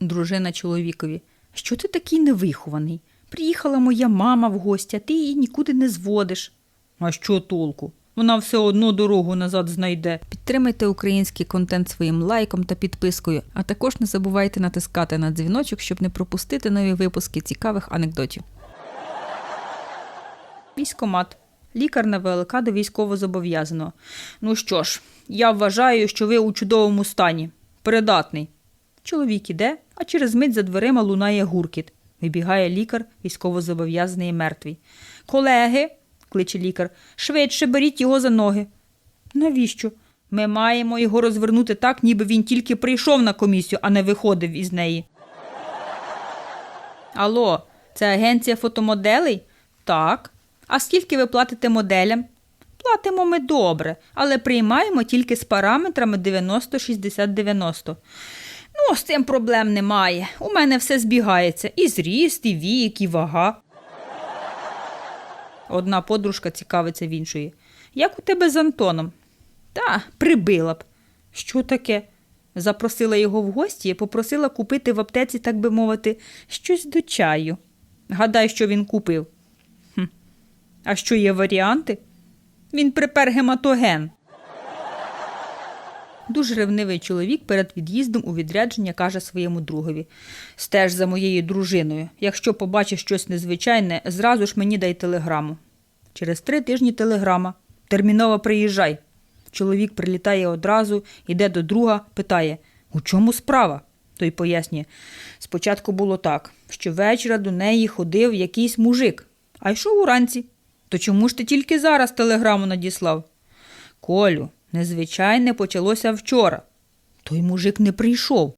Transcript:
Дружина чоловікові. Що ти такий невихований? Приїхала моя мама в гості, а ти її нікуди не зводиш. А що толку? Вона все одно дорогу назад знайде. Підтримайте український контент своїм лайком та підпискою, а також не забувайте натискати на дзвіночок, щоб не пропустити нові випуски цікавих анекдотів. Військомат. Лікар на ВЛК до військовозобов'язаного. Ну що ж, я вважаю, що ви у чудовому стані. Придатний. Чоловік іде, а через мить за дверима лунає гуркіт. Вибігає лікар, військовозобов'язаний і мертвий. Колеги, кличе лікар, швидше беріть його за ноги. Навіщо? Ми маємо його розвернути так, ніби він тільки прийшов на комісію, а не виходив із неї. Алло, це агенція фотомоделей? Так. А скільки ви платите моделям? Платимо ми добре, але приймаємо тільки з параметрами 90-60-90. Ну, з цим проблем немає. У мене все збігається. І зріст, і вік, і вага. Одна подружка цікавиться в іншої. Як у тебе з Антоном? Та, прибила б. Що таке? Запросила його в гості і попросила купити в аптеці, так би мовити, щось до чаю. Гадай, що він купив. Хм. А що є варіанти? Він припер гематоген. Дуже ревнивий чоловік перед від'їздом у відрядження каже своєму другові: Стеж за моєю дружиною. Якщо побачиш щось незвичайне, зразу ж мені дай телеграму. Через три тижні телеграма. Терміново приїжджай. Чоловік прилітає одразу, іде до друга, питає: У чому справа? Той пояснює: спочатку було так, що вечора до неї ходив якийсь мужик, а йшов уранці. То чому ж ти тільки зараз телеграму надіслав? Колю, незвичайне почалося вчора. Той мужик не прийшов.